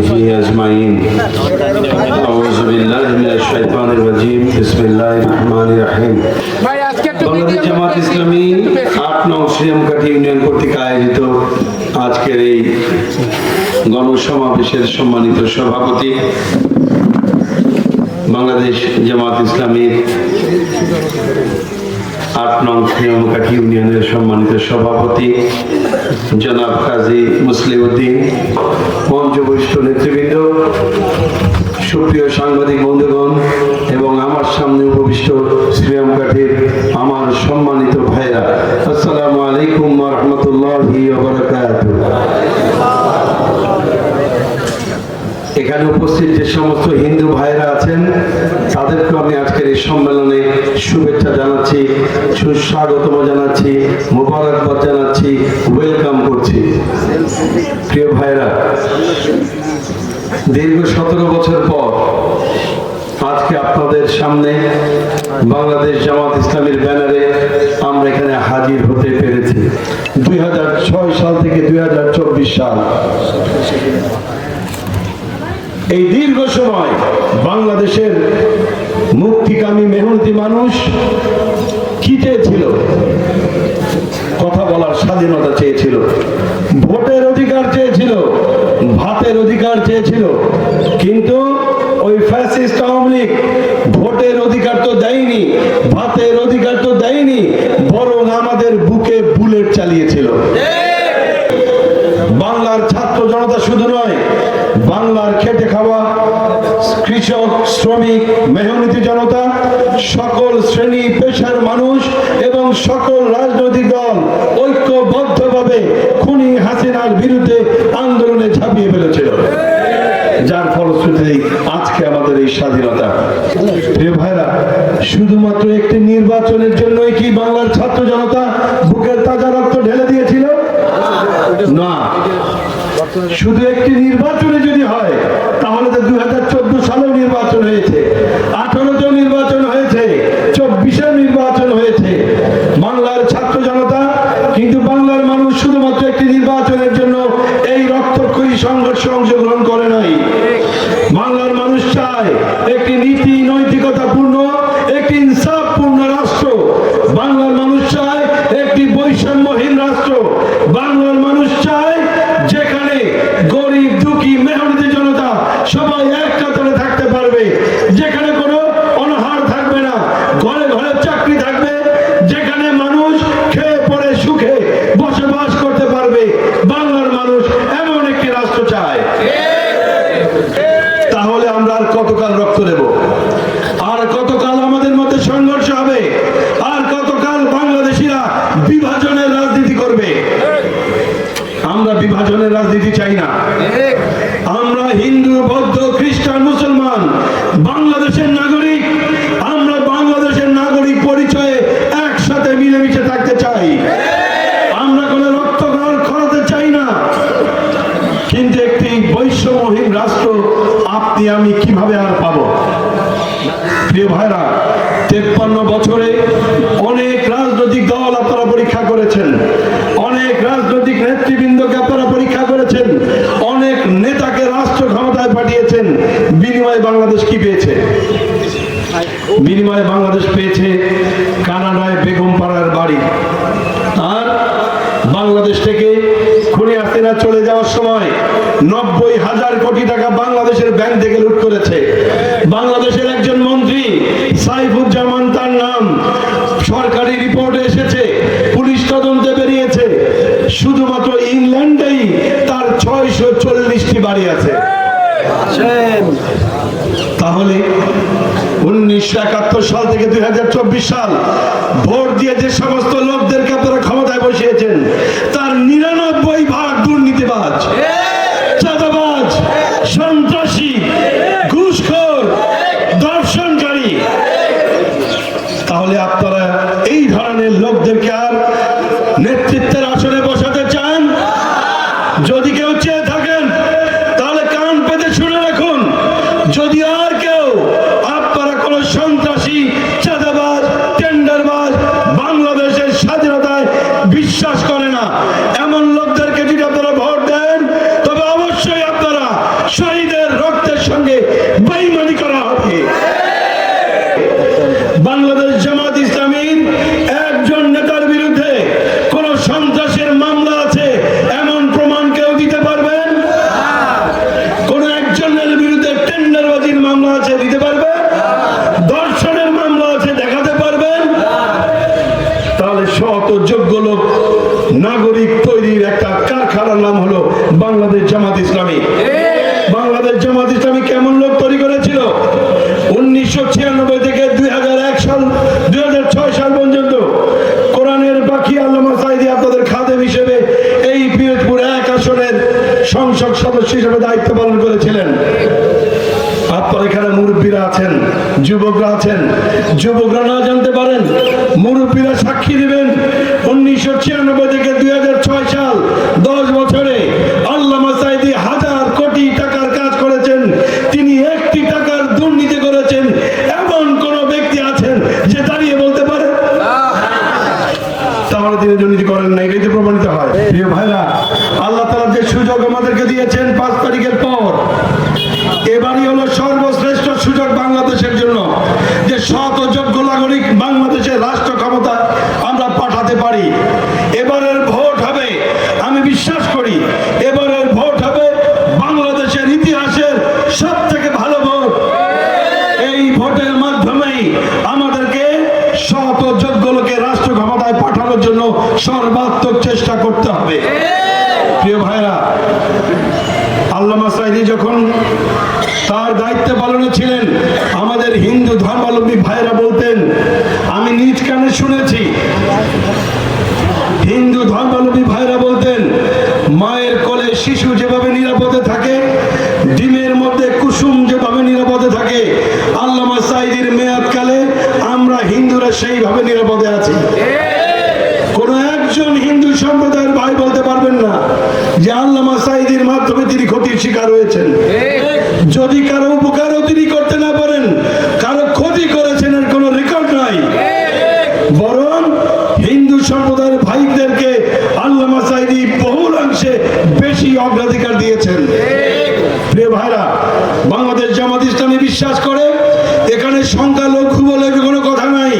وصحبه أجمعين أعوذ بالله من الشيطان الرجيم بسم الله الرحمن الرحيم ভাই আজকে একটু বাংলাদেশ video জামাত বেশি, ইসলামী একটু বেশি। আট নং শ্রীরামকাঠি ইউনিয়ন কর্তৃক আয়োজিত আজকের এই গণসমাবেশের সম্মানিত সভাপতি বাংলাদেশ জামাত ইসলামীর আট নং শ্রীরামকাঠি ইউনিয়নের সম্মানিত সভাপতি জনাব কাজী মুসলিউদ্দিন পঞ্চবৈষ্ঠ নেতৃবৃন্দ, সুপ্রিয় সাংবাদিক বন্ধুগণ এবং আমার সামনে উপবিষ্ট শ্রীরামকাঠের আমার সম্মানিত ভাইরা, আসসালামু আলাইকুম রহমতুল্লাহি এখানে উপস্থিত যে সমস্ত হিন্দু ভাইরা আছেন তাদেরকে আমি আজকের এই সম্মেলনে শুভেচ্ছা জানাচ্ছি, সুস্বাগতম জানাচ্ছি, মোবারকবাদ জানাচ্ছি ওয়েলকাম করছি। প্রিয় ভাইরা দীর্ঘ সতেরো বছর পর আজকে আপনাদের সামনে বাংলাদেশ জামাত ইসলামের ব্যানারে আমরা এখানে হাজির হতে পেরেছি। দুই হাজার ছয় সাল থেকে দুই হাজার চব্বিশ সাল। এই দীর্ঘ সময় বাংলাদেশের মুক্তিকামী মেহনতি মানুষ কি চেয়েছিল? কথা বলার স্বাধীনতা চেয়েছিল। ভোটের অধিকার চেয়েছিল, ভাতের অধিকার চেয়েছিল। কিন্তু ওই ফ্যাসিস্ট আওয়ামী লীগ ভোটের অধিকার তো দেয়নি ভাতের অধিকার তো দেয়নি বরং আমাদের বুকে বুলেট চালিয়েছিল বাংলার ছাত্র জনতা শুধু নয় বাংলার খেটে খাওয়া কৃষক শ্রমিক মেহনতি জনতা সকল শ্রেণি পেশার মানুষ এবং সকল রাজনৈতিক দল ঐক্যবদ্ধভাবে খুনি হাসিনার বিরুদ্ধে আন্দোলনে ঝাঁপিয়ে ফেলেছিল যার ফলশ্রুতিতেই আজকে আমাদের এই স্বাধীনতা প্রিয় ভাইরা শুধুমাত্র একটি নির্বাচনের জন্যই কি বাংলার ছাত্র জনতা বুকের তাজা রক্ত ঢেলে দিয়েছিল না শুধু একটি নির্বাচনে যদি হয়, তাহলে তো দুই হাজার চোদ্দ সালেও নির্বাচন হয়েছে। আঠারোতেও নির্বাচন হয়েছে, চব্বিশেও নির্বাচন হয়েছে। বাংলার ছাত্র জনতা, কিন্তু বাংলার মানুষ শুধুমাত্র একটি নির্বাচনের জন্য এই রক্তক্ষয়ী সংঘর্ষে অংশগ্রহণ করে নাই। বাংলার মানুষ চায় একটি নীতি নৈতিকতাপূর্ণ একটি ইনসাফপূর্ণ রাষ্ট্র বাংলার মানুষ চায় একটি বৈষম্যহীন রাষ্ট্র বাংলার মানুষ চায় যেখানে গরিব দুঃখী মেহনতি জনতা সবাই এক কাতারে থাকতে পারবে যেখানে কোনো অনাহার থাকবে না ঘরে ঘরে চাকরি থাকবে যেখানে মানুষ খেয়ে পড়ে সুখে বসবাস করতে পারবে বাংলার মানুষ এমন একটি রাষ্ট্র চায় তাহলে আমরা আর কতকাল রক্ত দেব আর কতকাল আমাদের মধ্যে সংঘর্ষ হবে আর কতকাল বাংলাদেশিরা বিভাজনের রাজনীতি করবে আমরা বিভাজনের রাজনীতি চাই না। আমরা হিন্দু বৌদ্ধ খ্রিস্টান মুসলমান বাংলাদেশের নাগরিক আমরা বাংলাদেশের নাগরিক পরিচয়ে একসাথে মিলেমিশে থাকতে চাই আমরা কোনো রক্ত খরাতে চাই না কিন্তু একটি বৈষম্যহীন রাষ্ট্র আপনি আমি কীভাবে আর পাবো? প্রিয় ভাইরা, তেপ্পান্ন বছরে অনেক রাজনৈতিক দল আপনারা পরীক্ষা করেছেন। অনেক রাজনৈতিক নেতৃবৃন্দকে আপনারা পরীক্ষা করেছেন। অনেক নেতাকে রাষ্ট্র ক্ষমতায় পাঠিয়েছেন। বিনিময়ে বাংলাদেশ কি পেয়েছে? বিনিময়ে বাংলাদেশ পেয়েছে কানাডায় বেগম পাড়ার বাড়ি। আর বাংলাদেশ থেকে খুনি হাসিনা চলে যাওয়ার সময় নব্বই হাজার কোটি টাকা বাংলাদেশের ব্যাংক থেকে লুট করেছে। বাংলাদেশের একজন মন্ত্রী সাইফুজ্জামান তার নাম সরকারি রিপোর্টে এসেছে পুলিশ তদন্তে বেরিয়েছে। শুধুমাত্র ইংল্যান্ডেই তার ছয়শো চল্লিশটি বাড়ি আছে। তাহলে উনিশশো একাত্তর সাল থেকে দুই হাজার চব্বিশ সাল ভোট দিয়ে যে সমস্ত লোকদেরকে আপনারা ক্ষমতায় বসিয়েছেন তার নিরানব্বই ভাগ দুর্নীতিবাজ। সন্ত্রাসী ঘুষখোর দর্শনকারী তাহলে আপনারা এই ধরনের লোকদেরকে আর নেতৃত্বের আসনে বসাতে চান যদি কেউ চেয়ে থাকেন তাহলে কান পেতে শুনে রাখুন যদি আর কেউ আপনারা কোন সন্ত্রাসী চাঁদাবাজ টেন্ডারবাজ বাংলাদেশের স্বাধীনতায় বিশ্বাস করে না এমন লোকদেরকে যদি আপনারা ভোট দেন তবে অবশ্যই আপনারা শহীদের রক্তের সঙ্গে বেইমানি করা হবে বাংলাদেশ জামাত ইসলামীর একজন নেতার বিরুদ্ধে কোন সন্ত্রাসের মামলা আছে এমন প্রমাণ কেউ দিতে পারবেন কোন একজনের বিরুদ্ধে টেন্ডারবাজির মামলা আছে দিতে পারবেন দর্শনের মামলা আছে দেখাতে পারবেন তাহলে শত যোগ্য লোক নাগরিক তৈরির একটা কারখানার নাম হলো বাংলাদেশ জামাত ইসলামী। বাংলাদেশ জামাত ইসলামী কেমন লোক তৈরি করেছিল? উনিশশো ছিয়ানব্বই থেকে দুই সাল দুই সাল পর্যন্ত। কোরআনের বাকি আল্লামা সাইদি আপনাদের খাদেম হিসেবে এই পিরোজপুর এক আসনের সংসদ সদস্য হিসেবে দায়িত্ব পালন করেছিলেন। আপনার এখানে মুরব্বীরা আছেন যুবকরা আছেন। যুবকরা না জানতে পারেন মুরব্বীরা সাক্ষী দিবেন। উনিশশো ছিয়ানব্বই থেকে দুই হাজার ছয় সাল দশ বছরে আল্লামা সাইদি হাজার কোটি টাকার কাজ করেছেন তিনি একটি টাকার দুর্নীতি করেছেন এমন কোন ব্যক্তি আছেন যে দাঁড়িয়ে বলতে পারে তাহলে তিনি দুর্নীতি করেন না এটাই তো প্রমাণিত হয় প্রিয় ভাইরা আল্লাহ তালা যে সুযোগ আমাদেরকে দিয়েছেন পাঁচ তারিখের পর এবারই হলো সর্বশ্রেষ্ঠ সুযোগ বাংলাদেশের জন্য যে শত যোগ্য নাগরিক বাংলাদেশের রাষ্ট্র ক্ষমতা আমরা পাঠাতে পারি এবারের ভোট হবে আমি বিশ্বাস করি এবারের ভোট হবে বাংলাদেশের ইতিহাসের সব থেকে ভালো ভোট এই ভোটের মাধ্যমেই আমাদেরকে শত যোগ্য লোকে রাষ্ট্র ক্ষমতায় পাঠানোর জন্য সর্বাত্মক চেষ্টা করতে হবে প্রিয় ভাইরা আল্লামা সাইদি যখন তার দায়িত্ব পালনে ছিলেন, আমাদের হিন্দু ধর্মাবলম্বী ভাইরা বলতেন, আমি নিজ কানে শুনেছি। হিন্দু ধর্মাবলম্বী ভাইরা বলতেন, মায়ের কোলে শিশু যেভাবে নিরাপদে থাকে, ডিমের মধ্যে কুসুম যেভাবে নিরাপদে থাকে, আল্লামা সাইদির মেয়াদকালে আমরা হিন্দুরা সেইভাবে নিরাপদে আছি। একজন হিন্দু সম্প্রদায়ের ভাই বলতে পারবেন না যে আল্লামা সাইদির মাধ্যমে তিনি ক্ষতির শিকার হয়েছেন। যদি কারও উপকারও তিনি করতে না পারেন, কারও ক্ষতি করেছেন এর কোনো রেকর্ড নাই। বরং হিন্দু সম্প্রদায়ের ভাইদেরকে আল্লামা সাইদি বহুলাংশে বেশি অগ্রাধিকার দিয়েছেন প্রিয় ভাইরা বাংলাদেশ জামাত ইসলামী বিশ্বাস করে এখানে সংখ্যালঘু বলে কোনো কথা নাই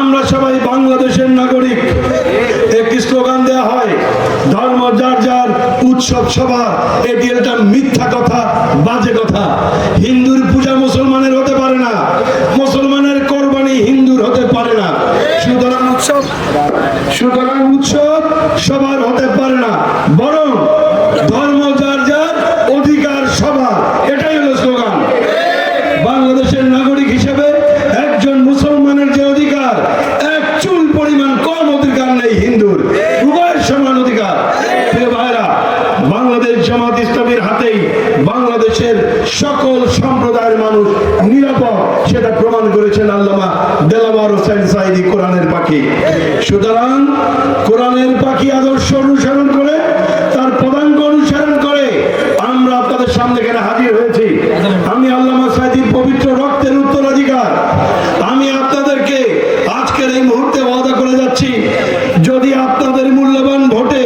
আমরা সবাই বাংলাদেশের নাগরিক একটি স্লোগান দেওয়া হয় ধর্ম যার যার উৎসব সভা এটি একটা মিথ্যা কথা বাজে কথা। হিন্দুর পূজা মুসলমানের হতে পারে না মুসলমানের কোরবানি হিন্দুর হতে পারে না সুতরাং উৎসব সুতরাং উৎসব সবার হতে পারে না বরং ধর্ম যার যার অধিকার সবার এটাই হলো স্লোগান বাংলাদেশের নাগরিক হিসেবে একজন মুসলমানের যে অধিকার এক চুল পরিমাণ কম অধিকার নেই হিন্দুর উভয়ের সমান অধিকার প্রিয় ভাইরা বাংলাদেশ জামাত ইসলামের হাতেই বাংলাদেশের সকল সম্প্রদায়ের মানুষ নিরাপদ সেটা প্রমাণ করেছেন আল্লামা দেলাওয়ার হোসেন সাইদি কোরআনের পাখি। সুতরাং কোরআনের পাখি আদর্শ অনুসরণ করে, তার পদাঙ্ক অনুসরণ করে। আমরা আপনাদের সামনে এখানে হাজির হয়েছি। আমি আল্লামা সাইদির পবিত্র রক্তের উত্তরাধিকার। আমি আপনাদেরকে আজকের এই মুহূর্তে ওয়াদা করে যাচ্ছি, যদি আপনাদের মূল্যবান ভোটে